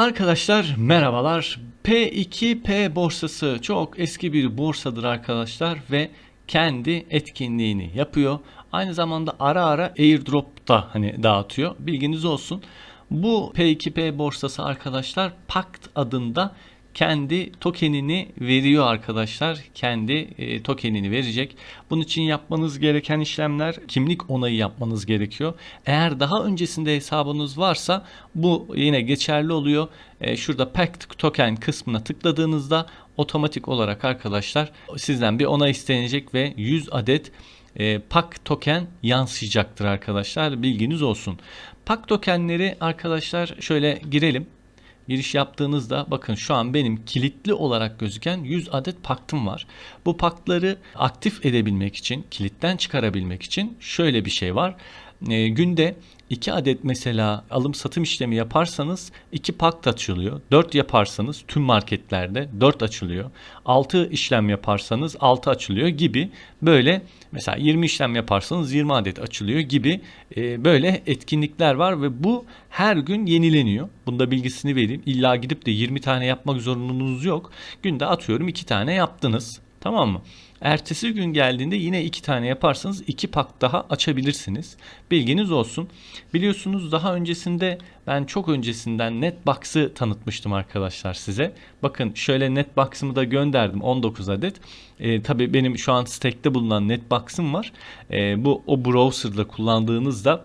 Arkadaşlar merhabalar. P2P borsası çok eski bir borsadır arkadaşlar ve kendi etkinliğini yapıyor. Aynı zamanda ara ara airdrop da hani dağıtıyor. Bilginiz olsun. Bu P2P borsası arkadaşlar Pact adında kendi tokenini veriyor arkadaşlar. Kendi e, tokenini verecek. Bunun için yapmanız gereken işlemler kimlik onayı yapmanız gerekiyor. Eğer daha öncesinde hesabınız varsa bu yine geçerli oluyor. E, şurada Pact token kısmına tıkladığınızda otomatik olarak arkadaşlar sizden bir onay istenecek ve 100 adet e, PAK token yansıyacaktır arkadaşlar. Bilginiz olsun. PAK tokenleri arkadaşlar şöyle girelim giriş yaptığınızda bakın şu an benim kilitli olarak gözüken 100 adet paktım var. Bu paktları aktif edebilmek için, kilitten çıkarabilmek için şöyle bir şey var. E, günde 2 adet mesela alım satım işlemi yaparsanız 2 pakt açılıyor. 4 yaparsanız tüm marketlerde 4 açılıyor. 6 işlem yaparsanız 6 açılıyor gibi böyle mesela 20 işlem yaparsanız 20 adet açılıyor gibi e, böyle etkinlikler var ve bu her gün yenileniyor. Bunda bilgisini vereyim. İlla gidip de 20 tane yapmak zorunluluğunuz yok. Günde atıyorum 2 tane yaptınız. Tamam mı? Ertesi gün geldiğinde yine iki tane yaparsanız iki pak daha açabilirsiniz. Bilginiz olsun. Biliyorsunuz daha öncesinde ben çok öncesinden Netbox'ı tanıtmıştım arkadaşlar size. Bakın şöyle Netbox'ımı da gönderdim 19 adet. E, tabii benim şu an stack'te bulunan Netbox'ım var. E, bu o browser'da kullandığınızda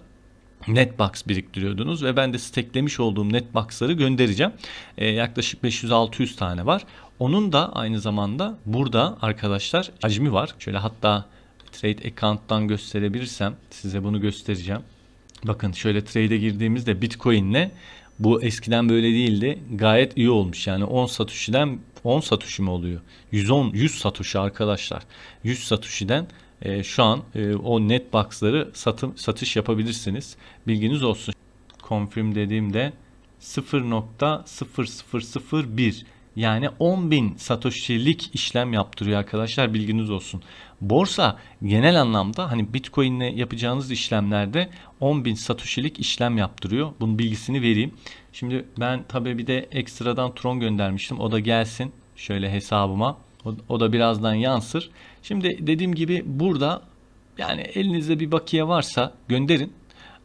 Netbox biriktiriyordunuz ve ben de steklemiş olduğum Netbox'ları göndereceğim. E, yaklaşık 500-600 tane var. Onun da aynı zamanda burada arkadaşlar hacmi var. Şöyle hatta trade account'tan gösterebilirsem size bunu göstereceğim. Bakın şöyle trade'e girdiğimizde Bitcoin'le bu eskiden böyle değildi. Gayet iyi olmuş. Yani 10 satuşiden 10 satuşu mu oluyor? 110 100 satuşu arkadaşlar. 100 satuşiden e, şu an e, o netbox'ları satım satış yapabilirsiniz. Bilginiz olsun. Confirm dediğimde 0.0001 yani 10.000 satoshi'lik işlem yaptırıyor arkadaşlar bilginiz olsun. Borsa genel anlamda hani Bitcoin ile yapacağınız işlemlerde 10.000 satoshi'lik işlem yaptırıyor. Bunun bilgisini vereyim. Şimdi ben tabi bir de ekstradan Tron göndermiştim. O da gelsin şöyle hesabıma. O, o da birazdan yansır. Şimdi dediğim gibi burada yani elinizde bir bakiye varsa gönderin.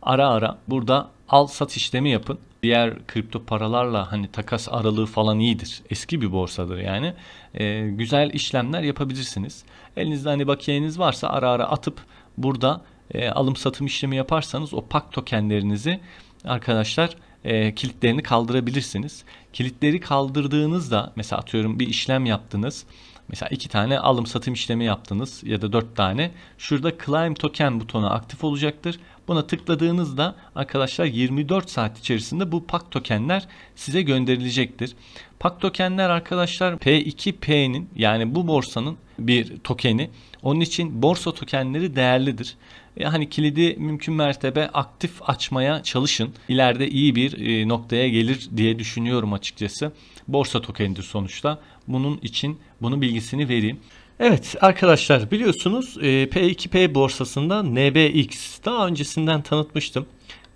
Ara ara burada al sat işlemi yapın. Diğer kripto paralarla hani takas aralığı falan iyidir. Eski bir borsadır yani. Ee, güzel işlemler yapabilirsiniz. Elinizde hani bakiyeniz varsa ara ara atıp burada e, alım satım işlemi yaparsanız o pak tokenlerinizi arkadaşlar e, kilitlerini kaldırabilirsiniz. Kilitleri kaldırdığınızda mesela atıyorum bir işlem yaptınız. Mesela iki tane alım satım işlemi yaptınız ya da dört tane. Şurada claim token butonu aktif olacaktır. Buna tıkladığınızda arkadaşlar 24 saat içerisinde bu pak tokenler size gönderilecektir. Pak tokenler arkadaşlar P2P'nin yani bu borsanın bir tokeni. Onun için borsa tokenleri değerlidir. Yani kilidi mümkün mertebe aktif açmaya çalışın. İleride iyi bir e, noktaya gelir diye düşünüyorum açıkçası. Borsa tokenidir sonuçta. Bunun için bunu bilgisini vereyim. Evet arkadaşlar biliyorsunuz e, P2P borsasında NBX daha öncesinden tanıtmıştım.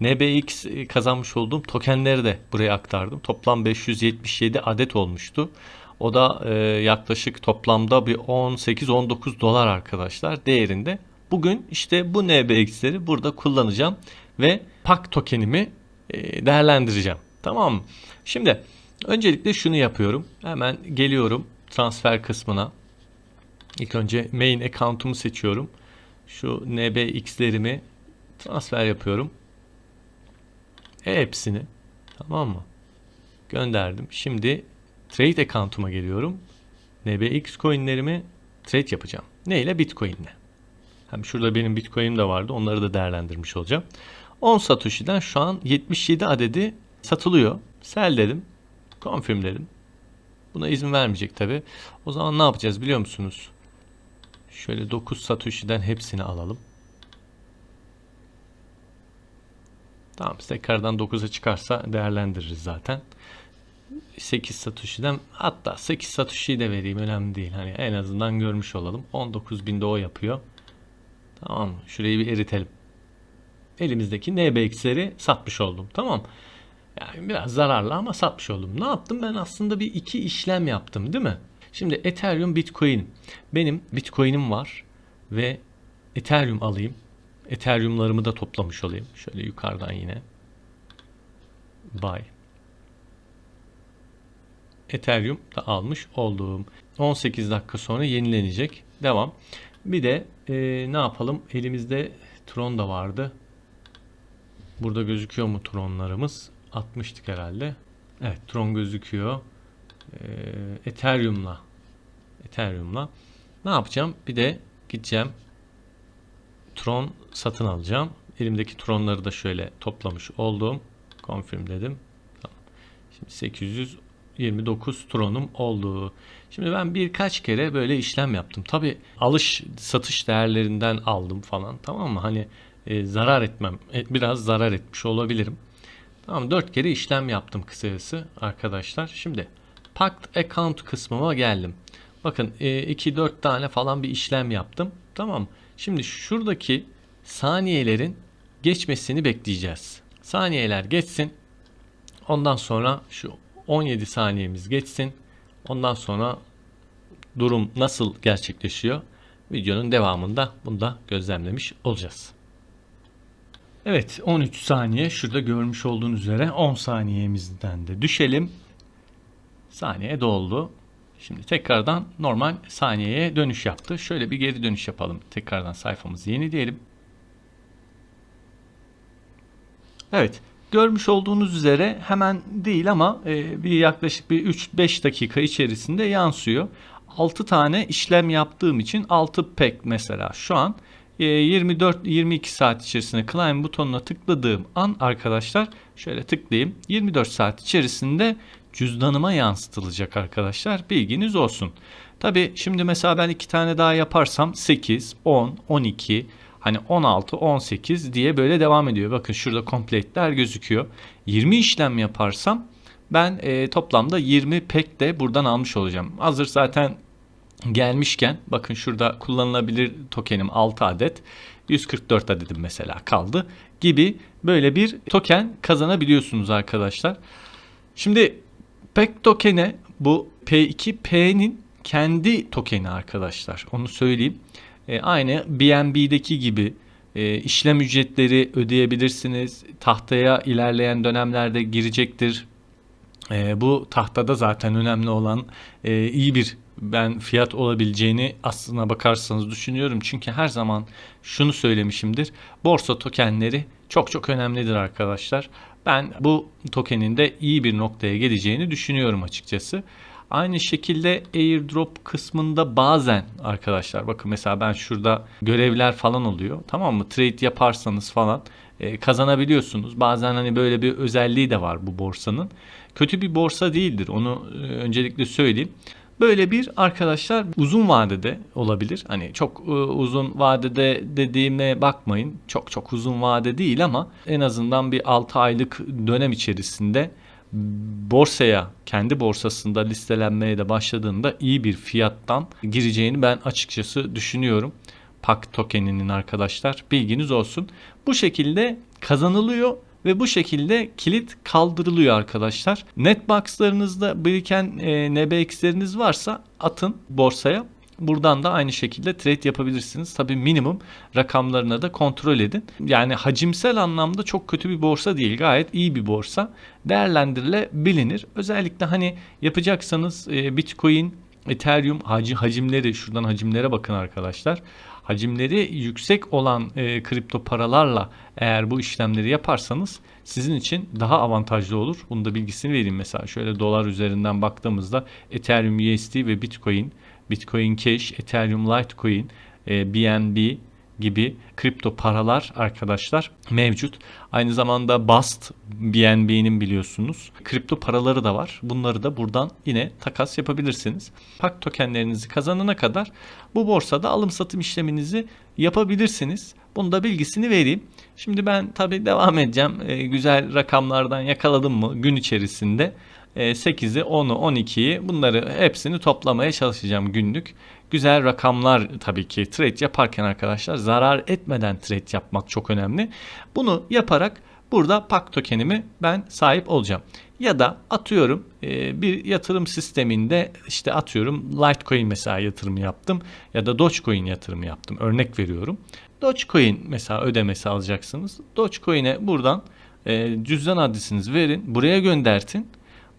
NBX e, kazanmış olduğum tokenleri de buraya aktardım. Toplam 577 adet olmuştu. O da e, yaklaşık toplamda bir 18-19 dolar arkadaşlar değerinde. Bugün işte bu NBX'leri burada kullanacağım ve PAK tokenimi e, değerlendireceğim. Tamam mı? Şimdi öncelikle şunu yapıyorum. Hemen geliyorum transfer kısmına. İlk önce main account'umu seçiyorum. Şu NBX'lerimi transfer yapıyorum. Hepsini. Tamam mı? Gönderdim. Şimdi trade account'uma geliyorum. NBX coin'lerimi trade yapacağım. Ne ile? Bitcoin. Hem şurada benim Bitcoin'im de vardı. Onları da değerlendirmiş olacağım. 10 Satoshi'den şu an 77 adedi satılıyor. Sell dedim. Confirm dedim. Buna izin vermeyecek tabi. O zaman ne yapacağız biliyor musunuz? Şöyle 9 Satoshi'den hepsini alalım. Tamam tekrardan 9'a çıkarsa değerlendiririz zaten. 8 Satoshi'den hatta 8 Satoshi'yi de vereyim önemli değil. Hani en azından görmüş olalım. 19.000'de o yapıyor. Tamam mı? Şurayı bir eritelim. Elimizdeki NBX'leri satmış oldum. Tamam Yani biraz zararlı ama satmış oldum. Ne yaptım? Ben aslında bir iki işlem yaptım değil mi? Şimdi Ethereum Bitcoin. Benim Bitcoin'im var ve Ethereum alayım. Ethereum'larımı da toplamış olayım. Şöyle yukarıdan yine. Buy. Ethereum da almış olduğum 18 dakika sonra yenilenecek. Devam. Bir de e, ne yapalım? Elimizde Tron da vardı. Burada gözüküyor mu Tronlarımız? Atmıştık herhalde. Evet Tron gözüküyor. E, Ethereum'la Ethereum'la ne yapacağım? Bir de gideceğim Tron satın alacağım. Elimdeki Tronları da şöyle toplamış oldum. Confirm dedim. Tamam. Şimdi 829 Tron'um oldu. Şimdi ben birkaç kere böyle işlem yaptım. Tabi alış satış değerlerinden aldım falan tamam mı? Hani e, zarar etmem. E, biraz zarar etmiş olabilirim. Tamam 4 kere işlem yaptım kısacası arkadaşlar. Şimdi Packed Account kısmıma geldim. Bakın 2-4 e, tane falan bir işlem yaptım. Tamam Şimdi şuradaki saniyelerin geçmesini bekleyeceğiz. Saniyeler geçsin. Ondan sonra şu 17 saniyemiz geçsin. Ondan sonra durum nasıl gerçekleşiyor? Videonun devamında bunu da gözlemlemiş olacağız. Evet 13 saniye şurada görmüş olduğunuz üzere 10 saniyemizden de düşelim. Saniye doldu. Şimdi tekrardan normal saniyeye dönüş yaptı. Şöyle bir geri dönüş yapalım. Tekrardan sayfamızı yenileyelim. Evet. Görmüş olduğunuz üzere hemen değil ama e, bir yaklaşık bir 3-5 dakika içerisinde yansıyor. 6 tane işlem yaptığım için 6 pek mesela şu an 24-22 e, saat içerisinde climb butonuna tıkladığım an arkadaşlar şöyle tıklayayım 24 saat içerisinde cüzdanıma yansıtılacak arkadaşlar. Bilginiz olsun. Tabi şimdi mesela ben iki tane daha yaparsam 8, 10, 12, hani 16, 18 diye böyle devam ediyor. Bakın şurada complete'ler gözüküyor. 20 işlem yaparsam ben e, toplamda 20 pek de buradan almış olacağım. Hazır zaten gelmişken bakın şurada kullanılabilir tokenim 6 adet. 144 adedim mesela kaldı gibi böyle bir token kazanabiliyorsunuz arkadaşlar. Şimdi PEC tokeni bu P2P'nin kendi tokeni arkadaşlar. Onu söyleyeyim. E, aynı BNB'deki gibi e, işlem ücretleri ödeyebilirsiniz. Tahtaya ilerleyen dönemlerde girecektir. E, bu tahtada zaten önemli olan e, iyi bir ben fiyat olabileceğini aslına bakarsanız düşünüyorum. Çünkü her zaman şunu söylemişimdir. Borsa tokenleri çok çok önemlidir arkadaşlar. Ben bu tokenin de iyi bir noktaya geleceğini düşünüyorum açıkçası. Aynı şekilde airdrop kısmında bazen arkadaşlar bakın mesela ben şurada görevler falan oluyor. Tamam mı? Trade yaparsanız falan e, kazanabiliyorsunuz. Bazen hani böyle bir özelliği de var bu borsanın. Kötü bir borsa değildir. Onu e, öncelikle söyleyeyim. Böyle bir arkadaşlar uzun vadede olabilir. Hani çok e, uzun vadede dediğime bakmayın. Çok çok uzun vade değil ama en azından bir 6 aylık dönem içerisinde borsaya kendi borsasında listelenmeye de başladığında iyi bir fiyattan gireceğini ben açıkçası düşünüyorum. PAK tokeninin arkadaşlar bilginiz olsun. Bu şekilde kazanılıyor ve bu şekilde kilit kaldırılıyor arkadaşlar. Netbox'larınızda biriken e, NBX'leriniz varsa atın borsaya. Buradan da aynı şekilde trade yapabilirsiniz. Tabii minimum rakamlarına da kontrol edin. Yani hacimsel anlamda çok kötü bir borsa değil. Gayet iyi bir borsa. Değerlendirilebilir. Özellikle hani yapacaksanız e, Bitcoin, Ethereum hacı hacimleri şuradan hacimlere bakın arkadaşlar hacimleri yüksek olan e, kripto paralarla eğer bu işlemleri yaparsanız sizin için daha avantajlı olur. Bunu da bilgisini vereyim mesela. Şöyle dolar üzerinden baktığımızda Ethereum USD ve Bitcoin, Bitcoin Cash, Ethereum Litecoin, e, BNB gibi kripto paralar arkadaşlar mevcut. Aynı zamanda Bast BNB'nin biliyorsunuz. Kripto paraları da var. Bunları da buradan yine takas yapabilirsiniz. PAK tokenlerinizi kazanana kadar bu borsada alım satım işleminizi yapabilirsiniz. Bunu da bilgisini vereyim. Şimdi ben tabi devam edeceğim. E, güzel rakamlardan yakaladım mı gün içerisinde 8'i, 10'u, 12'yi bunları hepsini toplamaya çalışacağım günlük. Güzel rakamlar tabii ki trade yaparken arkadaşlar zarar etmeden trade yapmak çok önemli. Bunu yaparak Burada PAK tokenimi ben sahip olacağım. Ya da atıyorum e, bir yatırım sisteminde işte atıyorum Litecoin mesela yatırımı yaptım ya da Dogecoin yatırımı yaptım. Örnek veriyorum. Dogecoin mesela ödemesi alacaksınız. Dogecoin'e buradan e, cüzdan adresinizi verin. Buraya göndertin.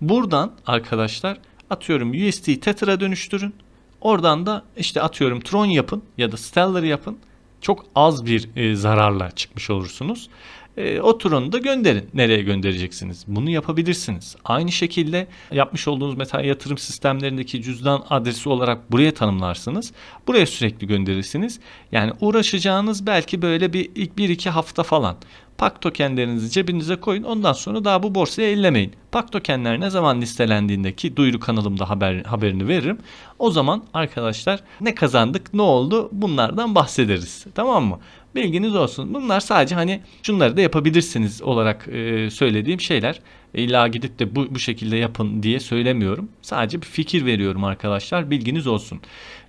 Buradan arkadaşlar atıyorum USD Tether'a dönüştürün. Oradan da işte atıyorum Tron yapın ya da Stellar yapın. Çok az bir e, zararla çıkmış olursunuz. E, o Tron'u da gönderin. Nereye göndereceksiniz? Bunu yapabilirsiniz. Aynı şekilde yapmış olduğunuz mesela yatırım sistemlerindeki cüzdan adresi olarak buraya tanımlarsınız. Buraya sürekli gönderirsiniz. Yani uğraşacağınız belki böyle bir bir iki hafta falan. PAK tokenlerinizi cebinize koyun. Ondan sonra daha bu borsayı ellemeyin. PAK tokenler ne zaman listelendiğinde ki duyuru kanalımda haber, haberini veririm. O zaman arkadaşlar ne kazandık ne oldu bunlardan bahsederiz. Tamam mı? Bilginiz olsun. Bunlar sadece hani şunları da yapabilirsiniz olarak e, söylediğim şeyler. İlla gidip de bu, bu şekilde yapın diye söylemiyorum. Sadece bir fikir veriyorum arkadaşlar. Bilginiz olsun.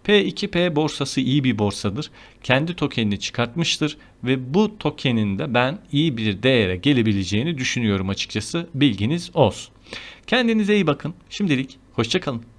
P2P borsası iyi bir borsadır. Kendi tokenini çıkartmıştır ve bu tokenin de ben iyi bir değere gelebileceğini düşünüyorum açıkçası. Bilginiz olsun. Kendinize iyi bakın. Şimdilik hoşçakalın.